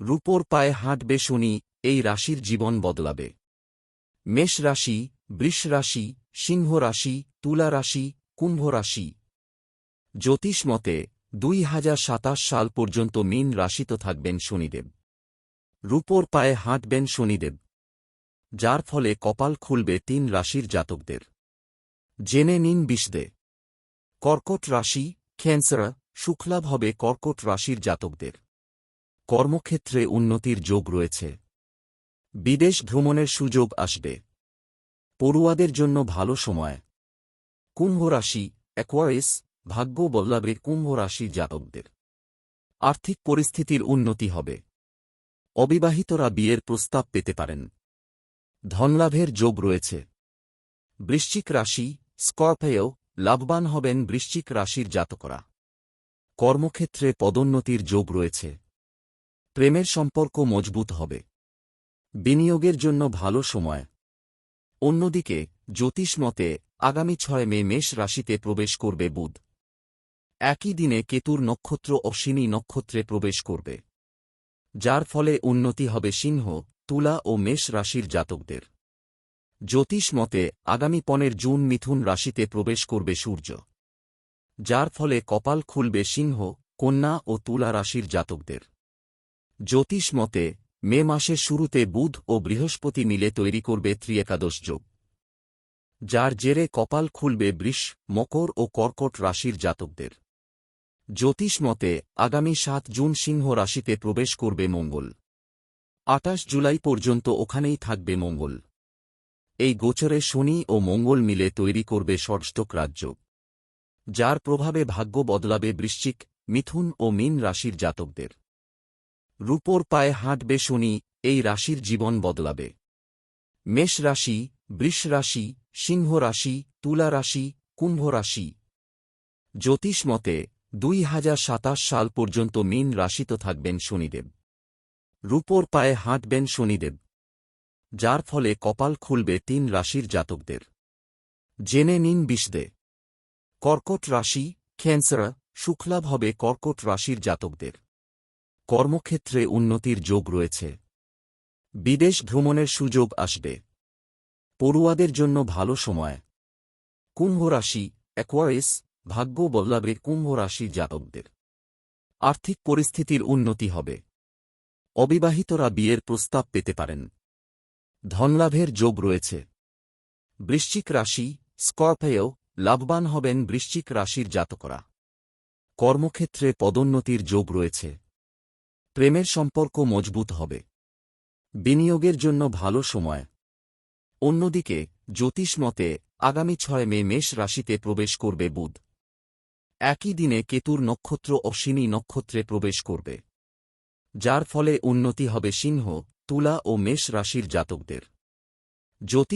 রূপোর পায়ে হাঁটবে শনি, এই রাশির জীবন বদলাবে। মেষ রাশি, বৃষ রাশি, সিংহ রাশি, তুলা রাশি, কুম্ভ রাশি। জ্যোতিষ মতে, দুই হাজার সাতাশ সাল পর্যন্ত মীন রাশিত থাকবেন শনিদেব। রূপোর পায়ে হাঁটবেন শনিদেব। যার ফলে কপাল খুলবে তিন রাশির জাতকদের। জেনে নিন বিষদে। কর্কট রাশি, ক্যান্সার শুক্লাভ হবে কর্কট রাশির জাতকদের। কর্মক্ষেত্রে উন্নতির যোগ রয়েছে। বিদেশ ভ্রমণের সুযোগ আসবে। পড়ুয়াদের জন্য ভালো সময়। কুম্ভ রাশি অ্যাকোয়ারিস ভাগ্য বদলাবে কুম্ভ রাশির জাতকদের। আর্থিক পরিস্থিতির উন্নতি হবে। অবিবাহিতরা বিয়ের প্রস্তাব পেতে পারেন। ধনলাভের যোগ রয়েছে। বৃশ্চিক রাশি স্করপিও লাভবান হবেন বৃশ্চিক রাশির জাতকরা। কর্মক্ষেত্রে পদোন্নতির যোগ রয়েছে। প্রেমের সম্পর্ক মজবুত হবে। বিনিয়োগের জন্য ভালো সময়। অন্যদিকে, জ্যোতিষ মতে, আগামী ছয় মে মেষ রাশিতে প্রবেশ করবে বুধ। একই দিনে কেতুর নক্ষত্র অশ্বিনী নক্ষত্রে প্রবেশ করবে। যার ফলে উন্নতি হবে সিংহ, তুলা ও মেষ রাশির জাতকদের। জ্যোতিষ মতে, আগামী পনেরো জুন মিথুন রাশিতে প্রবেশ করবে সূর্য। যার ফলে কপাল খুলবে সিংহ, কন্যা ও তুলা রাশির জাতকদের। জ্যোতিষ মতে, মে মাসের শুরুতে বুধ ও বৃহস্পতি মিলে তৈরি করবে ত্রিএকাদশ যোগ। যার জেরে কপাল খুলবে বৃষ, মকর ও কর্কট রাশির জাতকদের। জ্যোতিষ মতে, আগামী সাত জুন সিংহ রাশিতে প্রবেশ করবে মঙ্গল। আটাশ জুলাই পর্যন্ত ওখানেই থাকবে মঙ্গল। এই গোচরে শনি ও মঙ্গল মিলে তৈরি করবে ষষ্ঠক রাজ্য। যার প্রভাবে ভাগ্য বদলাবে বৃশ্চিক, মিথুন ও মীন রাশির জাতকদের। রূপোর পায়ে হাঁটবে শনি, এই রাশির জীবন বদলাবে। মেষ রাশি, বৃষ রাশি, সিংহ রাশি, তুলা রাশি, কুম্ভ রাশি। জ্যোতিষ মতে, দুই হাজার সাতাশ সাল পর্যন্ত মীন রাশিত থাকবেন শনিদেব। রূপোর পায়ে হাঁটবেন শনিদেব। যার ফলে কপাল খুলবে তিন রাশির জাতকদের। জেনে নিন বিষদে। কর্কট রাশি, ক্যান্সার শুক্লাভ হবে কর্কট রাশির জাতকদের। কর্মক্ষেত্রে উন্নতির যোগ রয়েছে। বিদেশ ভ্রমণের সুযোগ আসবে। পড়ুয়াদের জন্য ভালো সময়। কুম্ভ রাশি অ্যাকোয়ারিস ভাগ্য বদলাবে কুম্ভ রাশির জাতকদের। আর্থিক পরিস্থিতির উন্নতি হবে। অবিবাহিতরা বিয়ের প্রস্তাব পেতে পারেন। ধনলাভের যোগ রয়েছে। বৃশ্চিক রাশি স্করপিও লাভবান হবেন বৃশ্চিক রাশির জাতকরা। কর্মক্ষেত্রে পদোন্নতির যোগ রয়েছে। প্রেমের সম্পর্ক মজবুত হবে। বিনিয়োগের জন্য ভালো সময়। অন্যদিকে, জ্যোতিষ মতে, আগামী ছয় মে মেষ রাশিতে প্রবেশ করবে বুধ। একই দিনে কেতুর নক্ষত্র অশ্বিনী নক্ষত্রে প্রবেশ করবে। যার ফলে উন্নতি হবে সিংহ, তুলা ও মেষ রাশির জাতকদের। জ্যোতি